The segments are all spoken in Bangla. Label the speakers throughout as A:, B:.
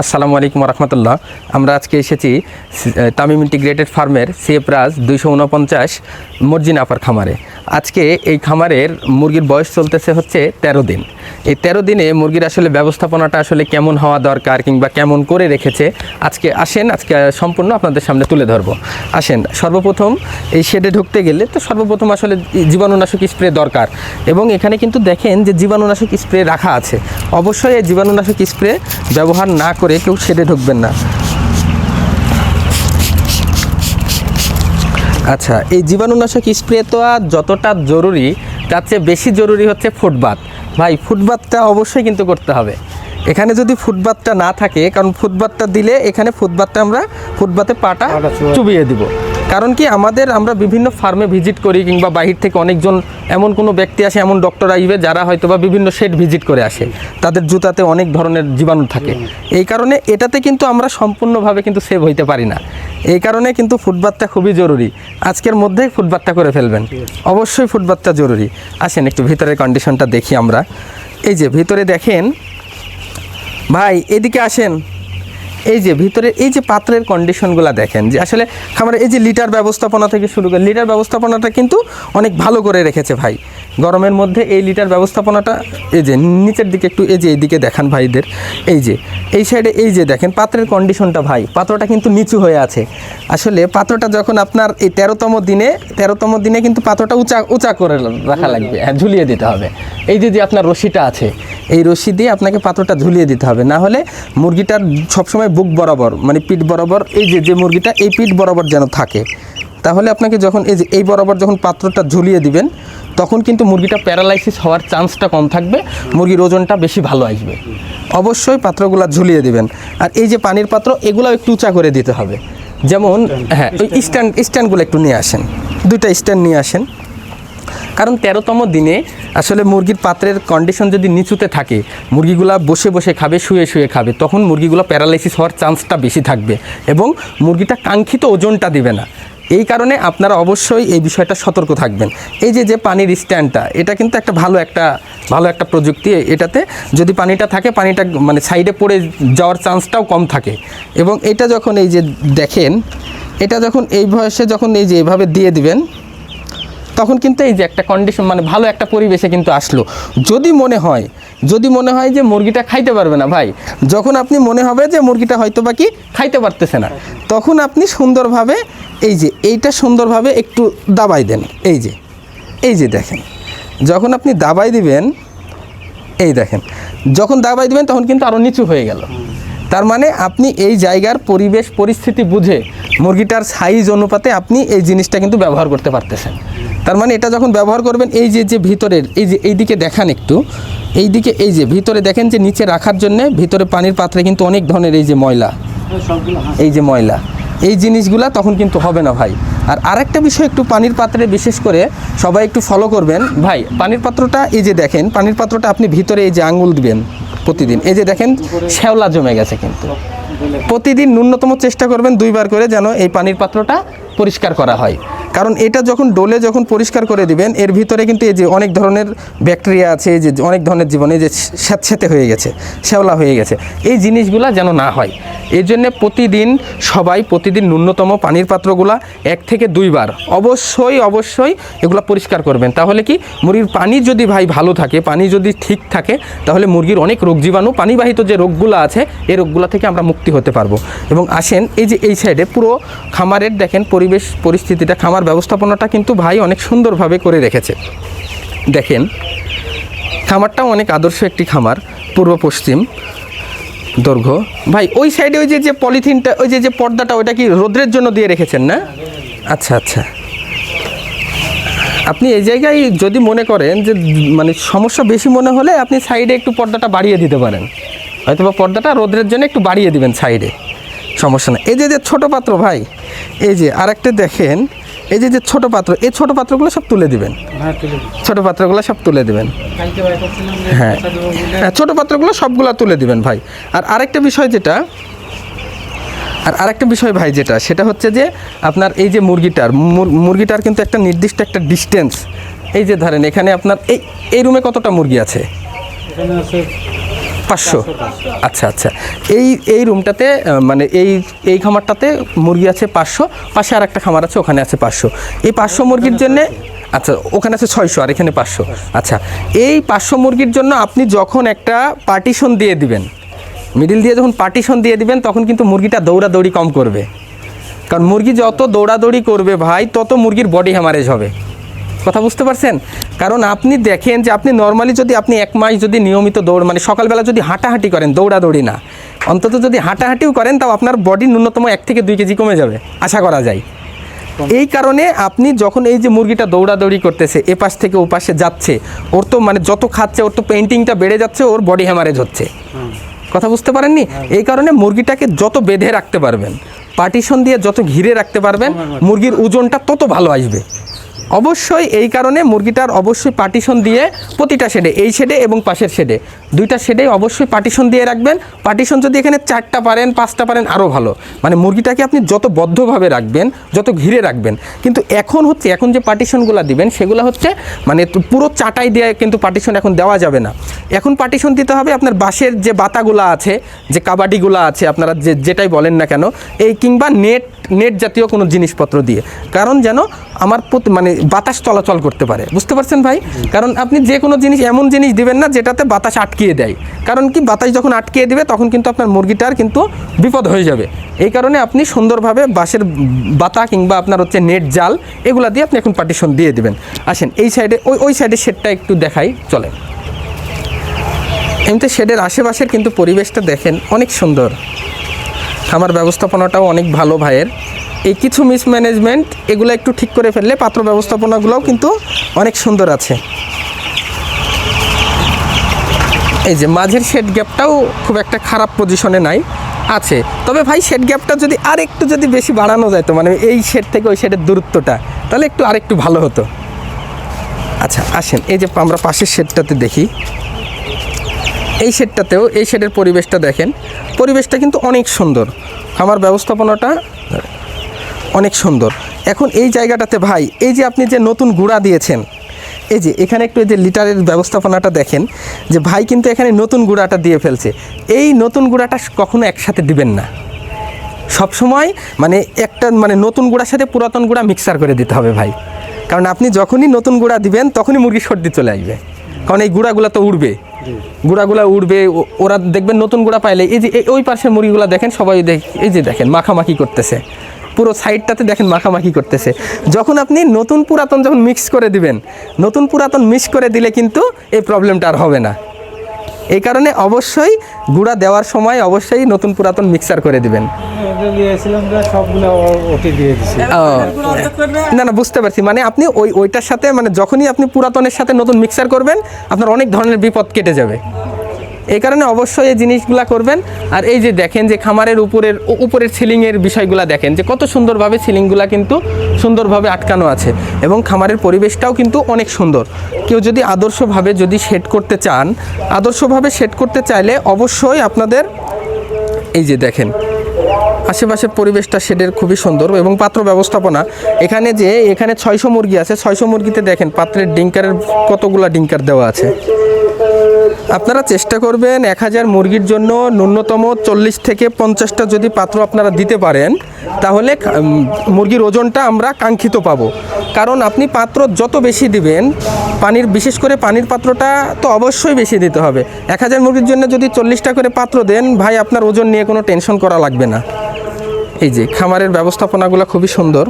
A: আসসালামু আলাইকুম রহমতুল্লাহ আমরা আজকে এসেছি তামিম ইন্টিগ্রেটেড ফার্মের সিএপ্রাজ দুইশো উনপঞ্চাশ মর্জিন আপার খামারে। আজকে এই খামারের মুরগির বয়স চলতেছে হচ্ছে তেরো দিন। এই তেরো দিনে মুরগির আসলে ব্যবস্থাপনাটা আসলে কেমন হওয়া দরকার কিংবা কেমন করে রেখেছে, আজকে আসেন, আজকে সম্পূর্ণ আপনাদের সামনে তুলে ধরব। আসেন, সর্বপ্রথম এই শেডে ঢুকতে গেলে তো সর্বপ্রথম আসলে জীবাণুনাশক স্প্রে দরকার এবং এখানে কিন্তু দেখেন যে জীবাণুনাশক স্প্রে রাখা আছে। অবশ্যই এই জীবাণুনাশক স্প্রে ব্যবহার না করে কেউ শেডে ঢুকবেন না। আচ্ছা এই জীবাণুনাশক স্প্রে তো আর যতটা জরুরি তার চেয়ে বেশি জরুরি হচ্ছে ফুটবাত ভাই ফুটবাতটা অবশ্যই কিন্তু করতে হবে। এখানে যদি ফুটবাতটা না থাকে কারণ ফুটবাতটা দিলে এখানে ফুটবাতটা আমরা ফুটবাতে পাটা চুবিয়ে দিব। কারণ কি আমাদের আমরা বিভিন্ন ফার্মে ভিজিট করি কিংবা বাহির থেকে অনেকজন এমন কোনো ব্যক্তি আসে, এমন ডক্টর আসবে যারা হয়তো বা বিভিন্ন শেড ভিজিট করে আসে। তাদের জুতাতে অনেক ধরনের জীবাণু থাকে। এই কারণে এটাতে কিন্তু আমরা সম্পূর্ণভাবে কিন্তু সেভ হইতে পারি না। এই কারণে কিন্তু ফুটবাতটা খুবই জরুরি। আজকের মধ্যেই ফুটবাতটা করে ফেলবেন। অবশ্যই ফুটবাতটা জরুরি। আসেন একটু ভিতরের কন্ডিশনটা দেখি আমরা। এই যে ভিতরে দেখেন। ভাই, এদিকে আসেন। এই যে ভিতরে, এই যে পাত্রের কন্ডিশনগুলো দেখেন যে আসলে খামারে এই যে লিটার ব্যবস্থাপনা থেকে শুরু করে লিটার ব্যবস্থাপনাটা কিন্তু অনেক ভালো করে রেখেছে ভাই। গরমের মধ্যে এই লিটার ব্যবস্থাপনাটা, এই যে নিচের দিকে একটু এই যে এইদিকে দেখান ভাইদের, এই যে, এই সাইডে এই যে দেখেন পাত্রের কন্ডিশনটা ভাই, পাত্রটা কিন্তু নিচু হয়ে আছে। আসলে পাত্রটা যখন আপনার এই তেরোতম দিনে তেরোতম দিনে কিন্তু পাত্রটা উঁচা উঁচা করে রাখা লাগবে হ্যাঁ ঝুলিয়ে দিতে হবে। এই যে যে আপনার রশিটা আছে, এই রশি দিয়ে আপনাকে পাত্রটা ঝুলিয়ে দিতে হবে। না হলে মুরগিটার সবসময় বুক বরাবর মানে পিঠ বরাবর, এই যে যে মুরগিটা, এই পিঠ বরাবর যেন থাকে। তাহলে আপনাকে যখন এই যে, এই বরাবর যখন পাত্রটা ঝুলিয়ে দিবেন তখন কিন্তু মুরগিটা প্যারালাইসিস হওয়ার চান্সটা কম থাকবে, মুরগির ওজনটা বেশি ভালো আসবে। অবশ্যই পাত্রগুলো ঝুলিয়ে দিবেন। আর এই যে পানির পাত্র এগুলো একটু উঁচা করে দিতে হবে। যেমন হ্যাঁ ওই স্ট্যান্ড, স্ট্যান্ডগুলো একটু নিয়ে আসেন। দুইটা স্ট্যান্ড নিয়ে আসেন। কারণ তেরোতম দিনে আসলে মুরগির পাত্রের কন্ডিশন যদি নিচুতে থাকে, মুরগিগুলা বসে বসে খাবে, শুয়ে শুয়ে খাবে, তখন মুরগিগুলো প্যারালাইসিস হওয়ার চান্সটা বেশি থাকবে এবং মুরগিটা কাঙ্ক্ষিত ওজনটা দিবে না। এই কারণে আপনারা অবশ্যই এই বিষয়টা সতর্ক থাকবেন। এই যে যে পানির স্ট্যান্ডটা, এটা কিন্তু একটা ভালো একটা ভালো একটা প্রযুক্তি এটাতে। যদি পানিটা থাকে, পানিটা মানে সাইডে পড়ে যাওয়ার চান্সটাও কম থাকে। এবং এটা যখন এই যে দেখেন, এটা যখন এই বয়সে যখন এই যে এভাবে দিয়ে দিবেন, তখন কিন্তু এই যে একটা কন্ডিশন মানে ভালো একটা পরিবেশে কিন্তু আসলো। যদি মনে হয়, যদি মনে হয় যে মুরগিটা খাইতে পারবে না ভাই, যখন আপনি মনে হবে যে মুরগিটা হয়তো বা কি খাইতে পারতেছে না, তখন আপনি সুন্দরভাবে এই যে এইটা সুন্দরভাবে একটু দাবাই দেন। এই যে এই যে দেখেন যখন আপনি দাবাই দিবেন এই দেখেন যখন দাবাই দিবেন তখন কিন্তু আরও নিচু হয়ে গেল। তার মানে আপনি এই জায়গার পরিবেশ পরিস্থিতি বুঝে মুরগিটার সাইজ অনুপাতে আপনি এই জিনিসটা কিন্তু ব্যবহার করতে পারতেছেন। তার মানে এটা যখন ব্যবহার করবেন এই যে যে ভিতরের এই যে এই দিকে দেখান একটু এই দিকে এই যে ভিতরে দেখেন যে নিচে রাখার জন্যে ভিতরে পানির পাত্রে কিন্তু অনেক ধরনের এই যে ময়লা এই যে ময়লা এই জিনিসগুলা তখন কিন্তু হবে না ভাই। আর আরেকটা বিষয় একটু পানির পাত্রে বিশেষ করে সবাই একটু ফলো করবেন। ভাই, পানির পাত্রটা এই যে দেখেন, পানির পাত্রটা আপনি ভিতরে এই যে আঙুল দিবেন প্রতিদিন। এই যে দেখেন, শ্যাওলা জমে গেছে কিন্তু। প্রতিদিন ন্যূনতম চেষ্টা করবেন দুইবার করে যেন এই পানির পাত্রটা পরিষ্কার করা হয়। কারণ এটা যখন ডোলে যখন পরিষ্কার করে দিবেন, এর ভিতরে কিন্তু এই যে অনেক ধরনের ব্যাকটেরিয়া আছে, এই যে অনেক ধরনের জীবন যে স্যাঁতস্যাঁতে হয়ে গেছে, শ্যাওলা হয়ে গেছে, এই জিনিসগুলো যেন না হয়। এই জন্যে প্রতিদিন সবাই প্রতিদিন ন্যূনতম পানির পাত্রগুলা এক থেকে দুইবার অবশ্যই অবশ্যই এগুলো পরিষ্কার করবেন। তাহলে কি মুরগির পানি যদি ভাই ভালো থাকে, পানি যদি ঠিক থাকে, তাহলে মুরগির অনেক রোগ জীবাণু, পানিবাহিত যে রোগগুলো আছে, এই রোগগুলো থেকে আমরা মুক্তি হতে পারব। এবং আসেন এই যে এই সাইডে পুরো খামারের দেখেন পরিবেশ, পরিস্থিতিটা, খামার ব্যবস্থাপনাটা কিন্তু ভাই অনেক সুন্দরভাবে করে রেখেছে। দেখেন, খামারটাও অনেক আদর্শ একটি খামার, পূর্ব পশ্চিম দৈর্ঘ্য। ভাই, ওই সাইডে ওই যে যে পলিথিনটা, ওই যে যে পর্দাটা, ওইটা কি রোদ্রের জন্য দিয়ে রেখেছেন না? আচ্ছা আচ্ছা। আপনি এই জায়গায় যদি মনে করেন যে মানে সমস্যা বেশি মনে হলে আপনি সাইডে একটু পর্দাটা বাড়িয়ে দিতে পারেন। হয়তো বা পর্দাটা রোদ্রের জন্য একটু বাড়িয়ে দিবেন সাইডে সমস্যা না এই যে যে ছোটো পাত্র ভাই, এই যে, আরেকটা দেখেন এই যে যে ছোটো পাত্র এই ছোটো পাত্রগুলো সব তুলে দিবেন। ছোটো পাত্রগুলো সব তুলে দিবেন। হ্যাঁ। হ্যাঁ ছোটো পাত্রগুলো সবগুলো তুলে দিবেন ভাই। আর আরেকটা বিষয় যেটা আর আরেকটা বিষয় ভাই যেটা সেটা হচ্ছে যে আপনার এই যে মুরগিটার মুরগিটার কিন্তু একটা নির্দিষ্ট একটা ডিস্টেন্স এই যে ধরেন এখানে আপনার এই এই রুমে কতটা মুরগি আছে পাঁচশো। আচ্ছা আচ্ছা। এই এই রুমটাতে মানে এই এই খামারটাতে মুরগি আছে পাঁচশো, পাশে আর একটা খামার আছে, ওখানে আছে পাঁচশো। এই পাঁচশো মুরগির জন্যে আচ্ছা ওখানে আছে ছয়শো আর এখানে পাঁচশো। আচ্ছা এই পাঁচশো মুরগির জন্য আপনি যখন একটা পার্টিশন দিয়ে দিবেন মিডিল দিয়ে যখন পার্টিশন দিয়ে দিবেন, তখন কিন্তু মুরগিটা দৌড়াদৌড়ি কম করবে। কারণ মুরগি যত দৌড়াদৌড়ি করবে ভাই, তত মুরগির বডি হ্যামারেজ হবে। কথা বুঝতে পারছেন? কারণ আপনি দেখেন যে আপনি নর্মালি যদি আপনি এক মাস যদি নিয়মিত দৌড় মানে সকালবেলা যদি হাঁটাহাঁটি করেন দৌড়াদৌড়ি না অন্তত যদি হাঁটাহাঁটিও করেন তাও আপনার বডি ন্যূনতম এক থেকে দুই কেজি কমে যাবে আশা করা যায়। এই কারণে আপনি যখন এই যে মুরগিটা দৌড়াদৌড়ি করতেছে এ পাশ থেকে ও পাশে যাচ্ছে ওর তো মানে যত খাচ্ছে ওর তো পেন্টিংটা বেড়ে যাচ্ছে ওর বডি হ্যামারেজ হচ্ছে। কথা বুঝতে পারেননি? এই কারণে মুরগিটাকে যত বেঁধে রাখতে পারবেন পার্টিশন দিয়ে যত ঘিরে রাখতে পারবেন মুরগির ওজনটা তত ভালো আসবে। অবশ্যই এই কারণে মুরগিটার অবশ্যই পার্টিশন দিয়ে প্রতিটা শেডে এই শেডে এবং পাশের শেডে দুইটা শেডে অবশ্যই পার্টিশন দিয়ে রাখবেন। পার্টিশন যদি এখানে চারটা পারেন, পাঁচটা পারেন আরও ভালো। মানে মুরগিটাকে আপনি যত বদ্ধভাবে রাখবেন, যত ঘিরে রাখবেন। কিন্তু এখন হচ্ছে, এখন যে পার্টিশনগুলো দিবেন, সেগুলো হচ্ছে মানে পুরো চাটাই দিয়ে কিন্তু পার্টিশন এখন দেওয়া যাবে না। এখন পার্টিশন দিতে হবে আপনার বাঁশের যে বাতাগুলো আছে, যে কাবাডিগুলো আছে, আপনারা যে যেটাই বলেন না কেন, এই কিংবা নেট নেট জাতীয় কোনো জিনিসপত্র দিয়ে। কারণ যেন আমার মানে বাতাস চলাচল করতে পারে। বুঝতে পারছেন ভাই? কারণ আপনি যে কোনো জিনিস, এমন জিনিস দিবেন না যেটাতে বাতাস আটকিয়ে দেয়। কারণ কি, বাতাস যখন আটকিয়ে দিবে, তখন কিন্তু আপনার মুরগিটার কিন্তু বিপদ হয়ে যাবে। এই কারণে আপনি সুন্দরভাবে বাঁশের বাতা কিংবা আপনার হচ্ছে নেট জাল, এগুলা দিয়ে আপনি এখন পার্টিশন দিয়ে দিবেন। আসেন, এই সাইডে ওই ওই সাইডে শেডটা একটু দেখাই চলে এমনিতে শেডের আশেপাশের কিন্তু পরিবেশটা দেখেন অনেক সুন্দর। খামার ব্যবস্থাপনাটাও অনেক ভালো ভাইয়ের। এই কিছু মিসম্যানেজমেন্ট এগুলো একটু ঠিক করে ফেললে পাত্র ব্যবস্থাপনাগুলোও কিন্তু অনেক সুন্দর আছে। এই যে মাঝের শেড গ্যাপটাও খুব একটা খারাপ পজিশনে নাই, আছে। তবে ভাই শেড গ্যাপটা যদি আর একটু যদি বেশি বাড়ানো যায় তো মানে এই শেড থেকে ওই শেডের দূরত্বটা, তাহলে একটু আরেকটু ভালো হতো। আচ্ছা আসেন, এই যে আমরা পাশের শেডটাতে দেখি। এই শেডটাতেও এই শেডের পরিবেশটা দেখেন। পরিবেশটা কিন্তু অনেক সুন্দর। আমার ব্যবস্থাপনাটা অনেক সুন্দর। এখন এই জায়গাটাতে ভাই এই যে আপনি যে নতুন গুঁড়া দিয়েছেন এই যে এখানে একটু এই যে লিটারের ব্যবস্থাপনাটা দেখেন যে ভাই কিন্তু এখানে নতুন গুঁড়াটা দিয়ে ফেলছে। এই নতুন গুঁড়াটা কখনো একসাথে দিবেন না। সবসময় মানে একটা মানে নতুন গুঁড়ার সাথে পুরাতন গুঁড়া মিক্সার করে দিতে হবে ভাই। কারণ আপনি যখনই নতুন গুঁড়া দিবেন তখনই মুরগি সর্দি চলে আসবে। কারণ এই গুঁড়াগুলো তো উড়বে। গুঁড়াগুলা উড়বে ওরা দেখবেন নতুন গুঁড়া পাইলে এই যে এই- ওই পাশের মুরগিগুলো দেখেন সবাই দেখ এই যে দেখেন মাখামাখি করতেছে। পুরো সাইডটাতে দেখেন মাখামাখি করতেছে। যখন আপনি নতুন পুরাতন যখন মিক্স করে দিবেন, নতুন পুরাতন মিক্স করে দিলে কিন্তু এই প্রবলেমটা আর হবে না। এই কারণে অবশ্যই গুঁড়া দেওয়ার সময় অবশ্যই নতুন পুরাতন মিক্সার করে দিবেন। না না, বুঝতে পারছি। মানে আপনি ওই, ওইটার সাথে মানে যখনই আপনি পুরাতনের সাথে নতুন মিক্সার করবেন, আপনার অনেক ধরনের বিপদ কেটে যাবে। এই কারণে অবশ্যই এই জিনিসগুলা করবেন। আর এই যে দেখেন যে খামারের উপরের উপরের সিলিংয়ের বিষয়গুলা দেখেন যে কত সুন্দরভাবে সিলিংগুলা কিন্তু সুন্দরভাবে আটকানো আছে এবং খামারের পরিবেশটাও কিন্তু অনেক সুন্দর। কেউ যদি আদর্শভাবে যদি সেট করতে চান, আদর্শভাবে সেট করতে চাইলে অবশ্যই আপনাদের এই যে দেখেন, আশেপাশের পরিবেশটা শেডের খুবই সুন্দর এবং পাত্র ব্যবস্থাপনা। এখানে যে, এখানে ছয়শো মুরগি আছে, ছয়শো মুরগিতে দেখেন পাত্রের ডিঙ্কারের কতগুলা ডিঙ্কার দেওয়া আছে। আপনারা চেষ্টা করবেন এক হাজার মুরগির জন্য ন্যূনতম চল্লিশ থেকে পঞ্চাশটা যদি পাত্র আপনারা দিতে পারেন, তাহলে মুরগির ওজনটা আমরা কাঙ্ক্ষিত পাব। কারণ আপনি পাত্র যত বেশি দিবেন, পানির বিশেষ করে পানির পাত্রটা তো অবশ্যই বেশি দিতে হবে। এক হাজার মুরগির জন্য যদি চল্লিশটা করে পাত্র দেন, ভাই আপনার ওজন নিয়ে কোনো টেনশন করা লাগবে না। এই যে খামারের ব্যবস্থাপনাগুলো খুবই সুন্দর।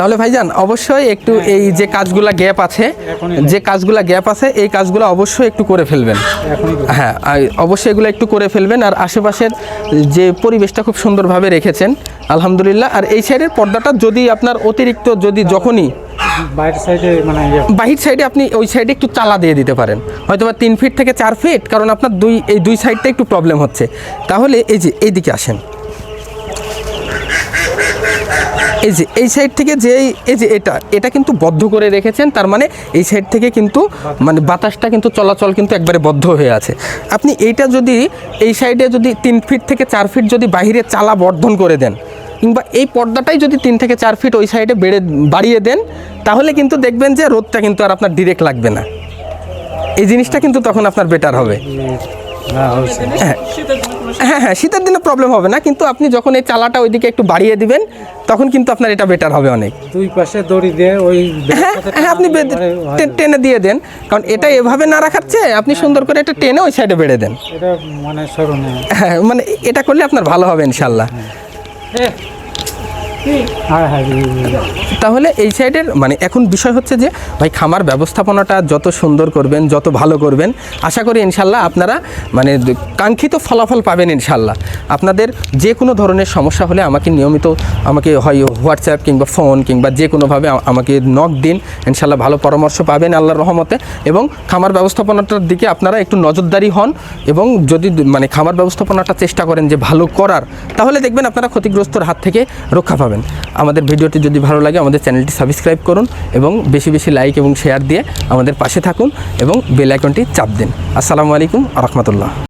A: তাহলে ভাইজান অবশ্যই একটু এই যে কাজগুলা গ্যাপ আছে যে কাজগুলা গ্যাপ আছে এই কাজগুলো অবশ্যই একটু করে ফেলবেন। হ্যাঁ অবশ্যই এগুলো একটু করে ফেলবেন আর আশেপাশের যে পরিবেশটা খুব সুন্দরভাবে রেখেছেন আলহামদুলিল্লাহ। আর এই সাইডের পর্দাটা যদি আপনার অতিরিক্ত যদি যখনই
B: মানে ইয়ে।
A: বাহির সাইডে আপনি ওই সাইডে একটু চালা দিয়ে দিতে পারেন। হয়তো বা তিন ফিট থেকে চার ফিট কারণ আপনার দুই এই দুই সাইডটা একটু প্রবলেম হচ্ছে। তাহলে এই যে এইদিকে আসেন। এই যে, এই সাইড থেকে যে এই- যে এটা এটা কিন্তু বদ্ধ করে রেখেছেন, তার মানে এই সাইড থেকে কিন্তু মানে বাতাসটা কিন্তু চলাচল কিন্তু একবারে বদ্ধ হয়ে আছে। আপনি এইটা যদি, এই সাইডে যদি তিন ফিট থেকে চার ফিট যদি বাইরে চালা বর্ধন করে দেন, কিংবা এই পর্দাটাই যদি তিন থেকে চার ফিট ওই সাইডে বেড়ে, বাড়িয়ে দেন, তাহলে কিন্তু দেখবেন যে রোদটা কিন্তু আর আপনার ডিরেক্ট লাগবে না। এই জিনিসটা কিন্তু তখন আপনার বেটার হবে। হ্যাঁ হ্যাঁ শীতের দিনে প্রবলেম হবে না কিন্তু আপনি যখন এই চালাটা ওইদিকে একটু বাড়িয়ে দিবেন তখন কিন্তু আপনার এটা বেটার হবে অনেক।
B: দুই পাশে দড়ি দিয়ে ওই
A: হ্যাঁ হ্যাঁ আপনি টেনে দিয়ে দেন কারণ এটা এভাবে না রাখার চেয়ে আপনি সুন্দর করে এটা টেনে ওই সাইডে বেড়ে দেন।
B: এটা মানে
A: হ্যাঁ মানে এটা করলে আপনার ভালো হবে ইনশাল্লাহ
B: হ্যাঁ। হ্যাঁ
A: তাহলে এই সাইডের মানে এখন বিষয় হচ্ছে যে, ভাই খামার ব্যবস্থাপনাটা যত সুন্দর করবেন, যত ভালো করবেন, আশা করি ইনশাল্লাহ আপনারা মানে কাঙ্ক্ষিত ফলাফল পাবেন ইনশাল্লাহ। আপনাদের যে কোনো ধরনের সমস্যা হলে আমাকে নিয়মিত আমাকে হয় হোয়াটসঅ্যাপ কিংবা ফোন কিংবা যে কোনোভাবে আমাকে নক দিন। ইনশাল্লাহ ভালো পরামর্শ পাবেন আল্লাহর রহমতে। এবং খামার ব্যবস্থাপনাটার দিকে আপনারা একটু নজরদারি হন এবং যদি মানে খামার ব্যবস্থাপনাটা চেষ্টা করেন যে ভালো করার, তাহলে দেখবেন আপনারা ক্ষতিগ্রস্তর হাত থেকে রক্ষা পাবেন। আমাদের ভিডিওটি যদি ভালো লাগে, আমাদের চ্যানেলটি সাবস্ক্রাইব করুন এবং বেশি বেশি লাইক এবং শেয়ার দিয়ে আমাদের পাশে থাকুন এবং বেল আইকনটি চাপ দিন। আসসালামু আলাইকুম রহমতুল্লাহ।